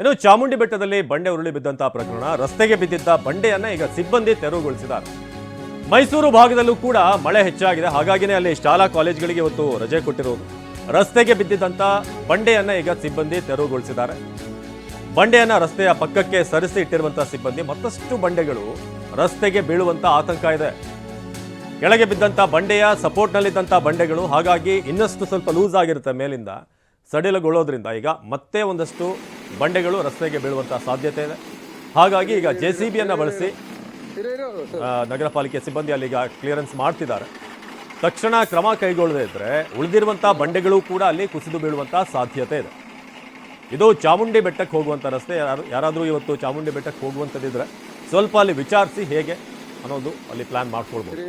ಇನ್ನು ಚಾಮುಂಡಿ ಬೆಟ್ಟದಲ್ಲಿ ಬಂಡೆ ಉರುಳಿ ಬಿದ್ದಂತಹ ಪ್ರಕರಣ. ರಸ್ತೆಗೆ ಬಿದ್ದಿದ್ದ ಬಂಡೆಯನ್ನ ಈಗ ಸಿಬ್ಬಂದಿ ತೆರವುಗೊಳಿಸಿದ್ದಾರೆ. ಮೈಸೂರು ಭಾಗದಲ್ಲೂ ಕೂಡ ಮಳೆ ಹೆಚ್ಚಾಗಿದೆ. ಹಾಗಾಗಿನೇ ಅಲ್ಲಿ ಶಾಲಾ ಕಾಲೇಜುಗಳಿಗೆ ಇವತ್ತು ರಜೆ ಕೊಟ್ಟಿರೋದು ರಸ್ತೆಗೆ ಬಿದ್ದಿದ್ದಂತ ಬಂಡೆಯನ್ನ ಈಗ ಸಿಬ್ಬಂದಿ ತೆರವುಗೊಳಿಸಿದ್ದಾರೆ. ಬಂಡೆಯನ್ನ ರಸ್ತೆಯ ಪಕ್ಕಕ್ಕೆ ಸರಿಸಿ ಇಟ್ಟಿರುವಂತಹ ಸಿಬ್ಬಂದಿ, ಮತ್ತಷ್ಟು ಬಂಡೆಗಳು ರಸ್ತೆಗೆ ಬೀಳುವಂತ ಆತಂಕ ಇದೆ. ಕೆಳಗೆ ಬಿದ್ದಂಥ ಬಂಡೆಯ ಸಪೋರ್ಟ್ನಲ್ಲಿದ್ದಂಥ ಬಂಡೆಗಳು, ಹಾಗಾಗಿ ಇನ್ನಷ್ಟು ಸ್ವಲ್ಪ ಲೂಸ್ ಆಗಿರುತ್ತೆ ಮೇಲಿಂದ. ಸಡಿಲಗೊಳ್ಳೋದ್ರಿಂದ ಈಗ ಮತ್ತೆ ಒಂದಷ್ಟು ಬಂಡೆಗಳು ರಸ್ತೆಗೆ ಬೀಳುವಂಥ ಸಾಧ್ಯತೆ ಇದೆ. ಹಾಗಾಗಿ ಈಗ ಜೆ ಸಿ ಬಿಯನ್ನು ಬಳಸಿ ನಗರ ಪಾಲಿಕೆ ಸಿಬ್ಬಂದಿ ಅಲ್ಲಿಗ ಕ್ಲಿಯರೆನ್ಸ್ ಮಾಡ್ತಿದ್ದಾರೆ. ತಕ್ಷಣ ಕ್ರಮ ಕೈಗೊಳ್ಳದೇ ಇದ್ದರೆ ಉಳಿದಿರುವಂಥ ಬಂಡೆಗಳು ಕೂಡ ಅಲ್ಲಿ ಕುಸಿದು ಬೀಳುವಂಥ ಸಾಧ್ಯತೆ ಇದೆ. ಇದು ಚಾಮುಂಡಿ ಬೆಟ್ಟಕ್ಕೆ ಹೋಗುವಂಥ ರಸ್ತೆ, ಯಾರು, ಯಾರಾದರೂ ಇವತ್ತು ಚಾಮುಂಡಿ ಬೆಟ್ಟಕ್ಕೆ ಹೋಗುವಂಥದ್ದಿದ್ರೆ ಸ್ವಲ್ಪ ಅಲ್ಲಿ ವಿಚಾರಿಸಿ ಹೇಗೆ ಅನ್ನೋದು ಅಲ್ಲಿ ಪ್ಲಾನ್ ಮಾಡ್ಕೊಳ್ಬೋದು.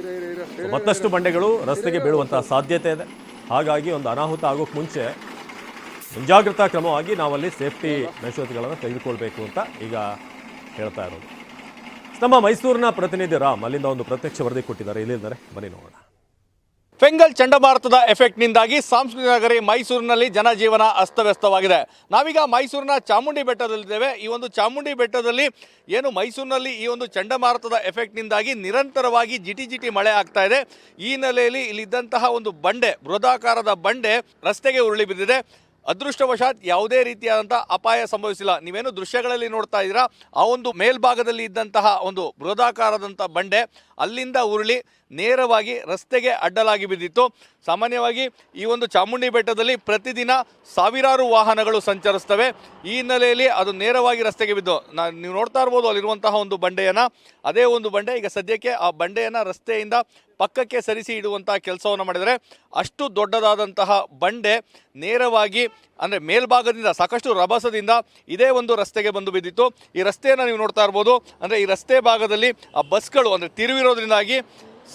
ಮತ್ತಷ್ಟು ಬಂಡೆಗಳು ರಸ್ತೆಗೆ ಬೀಳುವಂತಹ ಸಾಧ್ಯತೆ ಇದೆ. ಹಾಗಾಗಿ ಒಂದು ಅನಾಹುತ ಆಗೋಕ್ಕೆ ಮುಂಚೆ ಮುಂಜಾಗ್ರತಾ ಕ್ರಮವಾಗಿ ನಾವಲ್ಲಿ ಸೇಫ್ಟಿ ಮೆಷರ್ಸ್ಗಳನ್ನು ತೆಗೆದುಕೊಳ್ಬೇಕು ಅಂತ ಈಗ ಹೇಳ್ತಾ ಇರೋದು. ನಮ್ಮ ಮೈಸೂರಿನ ಪ್ರತಿನಿಧಿ ರಾಮ್ ಅಲ್ಲಿಂದ ಒಂದು ಪ್ರತ್ಯಕ್ಷ ವರದಿ ಕೊಟ್ಟಿದ್ದಾರೆ. ಇಲ್ಲಿದ್ದಾರೆ ಬನ್ನಿ ನೋಡೋಣ. ಫೆಂಗಲ್ ಚಂಡಮಾರುತದ ಎಫೆಕ್ಟ್ನಿಂದಾಗಿ ಸಾಂಸ್ಕೃತಿಕ ನಗರಿ ಮೈಸೂರಿನಲ್ಲಿ ಜನಜೀವನ ಅಸ್ತವ್ಯಸ್ತವಾಗಿದೆ. ನಾವೀಗ ಮೈಸೂರಿನ ಚಾಮುಂಡಿ ಬೆಟ್ಟದಲ್ಲಿದ್ದೇವೆ. ಈ ಒಂದು ಚಾಮುಂಡಿ ಬೆಟ್ಟದಲ್ಲಿ ಏನು ಮೈಸೂರಿನಲ್ಲಿ ಈ ಒಂದು ಚಂಡಮಾರುತದ ಎಫೆಕ್ಟ್ನಿಂದಾಗಿ ನಿರಂತರವಾಗಿ ಜಿಟಿ ಜಿಟಿ ಮಳೆ ಆಗ್ತಾ ಇದೆ. ಈ ಹಿನ್ನೆಲೆಯಲ್ಲಿ ಇಲ್ಲಿದ್ದಂತಹ ಒಂದು ಬಂಡೆ ಬೃಹದಾಕಾರದ ಬಂಡೆ ರಸ್ತೆಗೆ ಉರುಳಿ ಬಿದ್ದಿದೆ. ಅದೃಷ್ಟವಶಾತ್ ಯಾವುದೇ ರೀತಿಯಾದಂಥ ಅಪಾಯ ಸಂಭವಿಸಿಲ್ಲ. ನೀವೇನು ದೃಶ್ಯಗಳಲ್ಲಿ ನೋಡ್ತಾ ಇದ್ದೀರಾ? ಆ ಒಂದು ಮೇಲ್ಭಾಗದಲ್ಲಿ ಇದ್ದಂತಹ ಒಂದು ಬೃಹದಾಕಾರದಂಥ ಬಂಡೆ ಅಲ್ಲಿಂದ ಉರುಳಿ ನೇರವಾಗಿ ರಸ್ತೆಗೆ ಅಡ್ಡಲಾಗಿ ಬಿದ್ದಿತ್ತು. ಸಾಮಾನ್ಯವಾಗಿ ಈ ಒಂದು ಚಾಮುಂಡಿ ಬೆಟ್ಟದಲ್ಲಿ ಪ್ರತಿದಿನ ಸಾವಿರಾರು ವಾಹನಗಳು ಸಂಚರಿಸ್ತವೆ. ಈ ಹಿನ್ನೆಲೆಯಲ್ಲಿ ಅದು ನೇರವಾಗಿ ರಸ್ತೆಗೆ ಬಿದ್ದು, ನಾ, ನೀವು ನೋಡ್ತಾ ಇರ್ಬೋದು ಅಲ್ಲಿರುವಂತಹ ಒಂದು ಬಂಡೆಯನ್ನು. ಅದೇ ಒಂದು ಬಂಡೆ ಈಗ ಸದ್ಯಕ್ಕೆ ಆ ಬಂಡೆಯನ್ನು ರಸ್ತೆಯಿಂದ ಪಕ್ಕಕ್ಕೆ ಸರಿಸಿ ಇಡುವಂತಹ ಕೆಲಸವನ್ನು ಮಾಡಿದರೆ ಅಷ್ಟು ದೊಡ್ಡದಾದಂತಹ ಬಂಡೆ ನೇರವಾಗಿ ಅಂದರೆ ಮೇಲ್ಭಾಗದಿಂದ ಸಾಕಷ್ಟು ರಭಸದಿಂದ ಇದೇ ಒಂದು ರಸ್ತೆಗೆ ಬಂದು ಬಿದ್ದಿತ್ತು. ಈ ರಸ್ತೆಯನ್ನು ನೀವು ನೋಡ್ತಾ ಇರ್ಬೋದು. ಅಂದರೆ ಈ ರಸ್ತೆ ಭಾಗದಲ್ಲಿ ಆ ಬಸ್ಗಳು ಅಂದರೆ ತಿರುವಿರೋದ್ರಿಂದಾಗಿ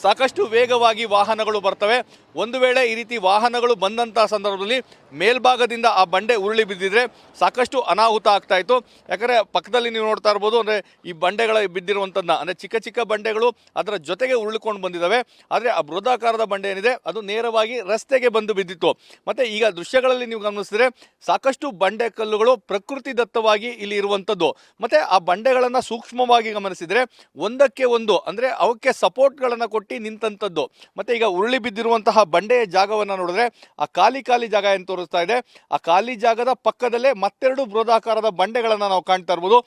ಸಾಕಷ್ಟು ವೇಗವಾಗಿ ವಾಹನಗಳು ಬರ್ತವೆ. ಒಂದು ವೇಳೆ ಈ ರೀತಿ ವಾಹನಗಳು ಬಂದಂಥ ಸಂದರ್ಭದಲ್ಲಿ ಮೇಲ್ಭಾಗದಿಂದ ಆ ಬಂಡೆ ಉರುಳಿ ಬಿದ್ದಿದ್ರೆ ಸಾಕಷ್ಟು ಅನಾಹುತ ಆಗ್ತಾ ಇತ್ತು. ಯಾಕಂದರೆ ಪಕ್ಕದಲ್ಲಿ ನೀವು ನೋಡ್ತಾ ಇರ್ಬೋದು, ಅಂದರೆ ಈ ಬಂಡೆಗಳ ಬಿದ್ದಿರುವಂಥದ್ದನ್ನ ಅಂದರೆ ಚಿಕ್ಕ ಚಿಕ್ಕ ಬಂಡೆಗಳು ಅದರ ಜೊತೆಗೆ ಉರುಳಿಕೊಂಡು ಬಂದಿದ್ದಾವೆ ಆದರೆ ಆ ಬೃಹದಾಕಾರದ ಬಂಡೆ ಏನಿದೆ, ಅದು ನೇರವಾಗಿ ರಸ್ತೆಗೆ ಬಂದು ಬಿದ್ದಿತ್ತು. ಮತ್ತು ಈಗ ದೃಶ್ಯಗಳಲ್ಲಿ ನೀವು ಗಮನಿಸಿದ್ರೆ ಸಾಕಷ್ಟು ಬಂಡೆ ಕಲ್ಲುಗಳು ಪ್ರಕೃತಿ ದತ್ತವಾಗಿ ಇಲ್ಲಿ ಇರುವಂಥದ್ದು ಮತ್ತು ಆ ಬಂಡೆಗಳನ್ನು ಸೂಕ್ಷ್ಮವಾಗಿ ಗಮನಿಸಿದರೆ ಒಂದಕ್ಕೆ ಒಂದು, ಅಂದರೆ ಅವಕ್ಕೆ ಸಪೋರ್ಟ್ಗಳನ್ನು ಕೊಟ್ಟು ನಿಂತಂಥದ್ದು ಮತ್ತು ಈಗ ಉರುಳಿ ಬಿದ್ದಿರುವಂತಹ ಬಂಡೆಯ ಜಾಗವನ್ನು ನೋಡಿದ್ರೆ ಆ ಖಾಲಿ ಖಾಲಿ ಜಾಗ ಏನು ತೋರಿಸ್ತಾ ಇದೆ. ಆ ಖಾಲಿ ಜಾಗದ ಪಕ್ಕದಲ್ಲೇ ಮತ್ತೆರಡು ಬೃಹದಾಕಾರದ ಬಂಡೆಗಳನ್ನು ನಾವು ಕಾಣ್ತಾ ಇರ್ಬೋದು.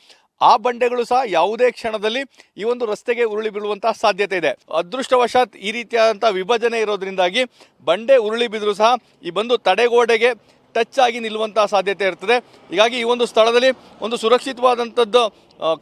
ಆ ಬಂಡೆಗಳು ಸಹ ಯಾವುದೇ ಕ್ಷಣದಲ್ಲಿ ಈ ಒಂದು ರಸ್ತೆಗೆ ಉರುಳಿ ಬೀಳುವಂತಹ ಸಾಧ್ಯತೆ ಇದೆ. ಅದೃಷ್ಟವಶಾತ್ ಈ ರೀತಿಯಾದಂತಹ ವಿಭಜನೆ ಇರೋದ್ರಿಂದಾಗಿ ಬಂಡೆ ಉರುಳಿ ಬಿದ್ದರೂ ಸಹ ಈ ಬಂದು ತಡೆಗೋಡೆಗೆ ಟಚ್ ಆಗಿ ನಿಲ್ಲುವಂತಹ ಸಾಧ್ಯತೆ ಇರ್ತದೆ. ಹೀಗಾಗಿ ಈ ಒಂದು ಸ್ಥಳದಲ್ಲಿ ಒಂದು ಸುರಕ್ಷಿತವಾದಂಥದ್ದು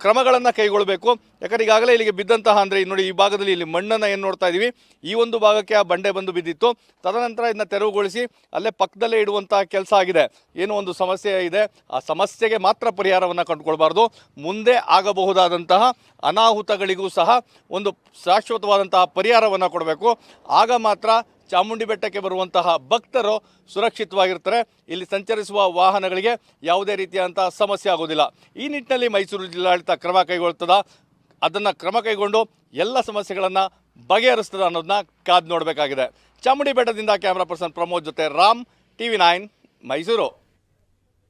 ಕ್ರಮಗಳನ್ನು ಕೈಗೊಳ್ಳಬೇಕು. ಯಾಕಂದರೆ ಈಗಾಗಲೇ ಇಲ್ಲಿಗೆ ಬಿದ್ದಂತಹ ಅಂದರೆ ನೋಡಿ ಈ ಭಾಗದಲ್ಲಿ ಇಲ್ಲಿ ಮಣ್ಣನ್ನು ಏನು ನೋಡ್ತಾ ಇದ್ದೀವಿ ಈ ಒಂದು ಭಾಗಕ್ಕೆ ಆ ಬಂಡೆ ಬಂದು ಬಿದ್ದಿತ್ತು. ತದನಂತರ ಇದನ್ನ ತೆರವುಗೊಳಿಸಿ ಅಲ್ಲೇ ಪಕ್ಕದಲ್ಲೇ ಇಡುವಂತಹ ಕೆಲಸ ಆಗಿದೆ. ಏನು ಒಂದು ಸಮಸ್ಯೆ ಇದೆ. ಆ ಸಮಸ್ಯೆಗೆ ಮಾತ್ರ ಪರಿಹಾರವನ್ನು ಕಂಡುಕೊಳ್ಬಾರ್ದು. ಮುಂದೆ ಆಗಬಹುದಾದಂತಹ ಅನಾಹುತಗಳಿಗೂ ಸಹ ಒಂದು ಶಾಶ್ವತವಾದಂತಹ ಪರಿಹಾರವನ್ನು ಕೊಡಬೇಕು. ಆಗ ಮಾತ್ರ ಚಾಮುಂಡಿ ಬೆಟ್ಟಕ್ಕೆ ಬರುವಂತಹ ಭಕ್ತರು ಸುರಕ್ಷಿತವಾಗಿರ್ತಾರೆ. ಇಲ್ಲಿ ಸಂಚರಿಸುವ ವಾಹನಗಳಿಗೆ ಯಾವುದೇ ರೀತಿಯಾದಂತಹ ಸಮಸ್ಯೆ ಆಗೋದಿಲ್ಲ ಈ ನಿಟ್ಟಿನಲ್ಲಿ ಮೈಸೂರು ಜಿಲ್ಲಾಡಳಿತ ಕ್ರಮ ಕೈಗೊಳ್ತದ. ಅದನ್ನು ಕ್ರಮ ಕೈಗೊಂಡು ಎಲ್ಲ ಸಮಸ್ಯೆಗಳನ್ನು ಬಗೆಹರಿಸ್ತದೆ ಅನ್ನೋದನ್ನ ಕಾದು ನೋಡಬೇಕಾಗಿದೆ. ಚಾಮುಂಡಿ ಬೆಟ್ಟದಿಂದ ಕ್ಯಾಮ್ರಾ ಪರ್ಸನ್ ಪ್ರಮೋದ್ ಜೊತೆ ರಾಮ್, ಟಿವಿ ನೈನ್, ಮೈಸೂರು.